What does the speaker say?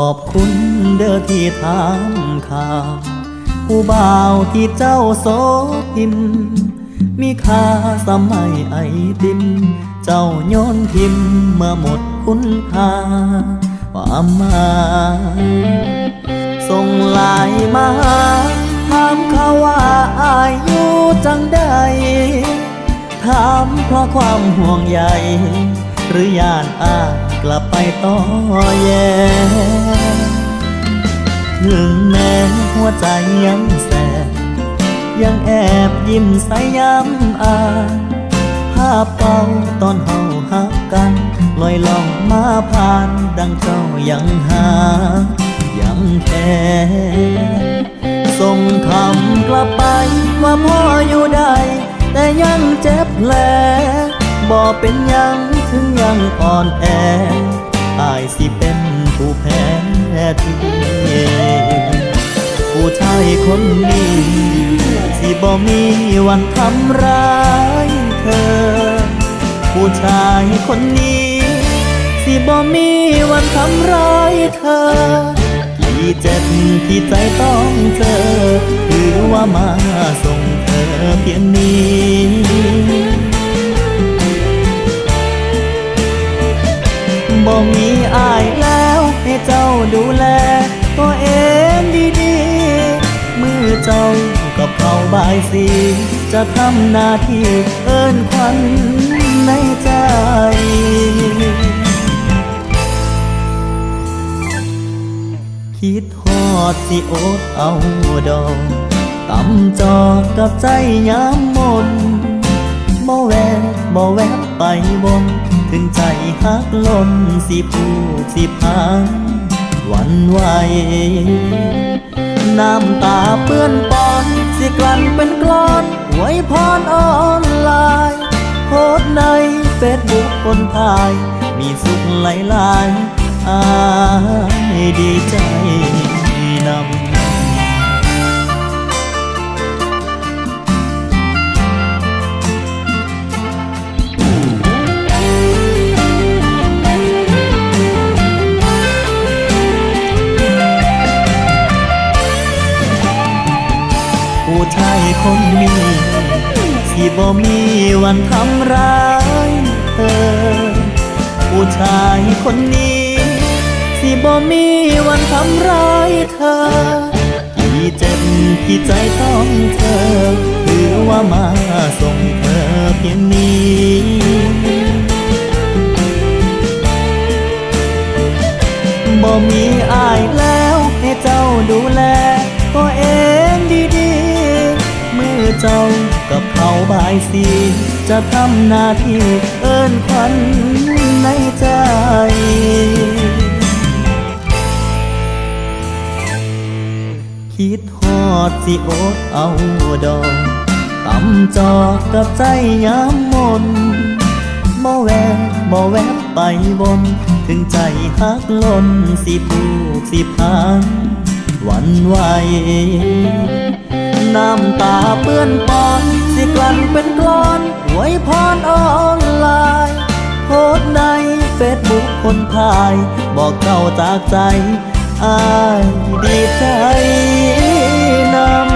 อบคุณเด้อที่ถามข่าว ผู้บ่าวที่เจ้าโสพิมมีค่าสมัยไอติม เจ้าโยนทิมเมื่อหมดคุณค่าความหมายส่งลายมาถามเขาว่าอายอยู่จังใดถามเพราะความห่วงใย หรือยานอายกลับไปต่อแยถึงแม้หัวใจยังแสบยังแอบยิ้มใส่ย้ำอายภาพเก่าตอนเฮาหักกันลอยล่องมาผ่านดังเจ้ายังหา ยังแค่ส่งคำกลับไปว่าพ่ออยู่ได้แต่ยังเจ็บแผลบอเป็นยัง ถึงยังอ่อนแออายสิเป็นผู้แพ้ทีผู้ชายคนนี้ สิบ่มีวันทำร้ายเธอ ผู้ชายคนนี้ สิบ่มีวันทำร้ายเธอ ที่เจ็บที่ใจต้องเจอ ถือว่ามาส่งเธอเพียงนี้ บายสี จะทำหน้าที่เอิ้นควันในใจคิดทอดสิโอดเอาดอกตำจอกกับใจย้ำมนบ่แวะบ่แวะไปบนถึงใจหักลนสิพูดสิพังวันไหวน้ำตาเปื้อนปอน สิกลั่นเป็นกลอนไว้พรออนไลน์ โพสต์ในเฟซบุ๊กคนไทย มีสุขหลายๆอายดีใจ ผู้ชายคนนี้สิบ่มีวันทำร้ายเธอ ผู้ชายคนนี้สิบ่มีวันทำร้ายเธอ ที่เจ็บที่ใจต้องเธอถือว่ามาส่งเธอเพียงนี้บ่มีอายแล้วให้เจ้าดูแล เจ้ากับเขาบายสี จะทำหน้าที่เอิ้นควันในใจคิดฮอดสิโอดเอาดอกตำจอกกับใจย้ำมนบ่แวะบ่แวะไปบน ถึงใจหักล้นสิผูกสิพังวันไหว น้ำตาเปื้อนปอน สิกลั่นเป็นกลอนไว้พรออนไลน์โพสในเฟซบุ๊กคนพาย บอกเก่าจากใจอายดีใจนำ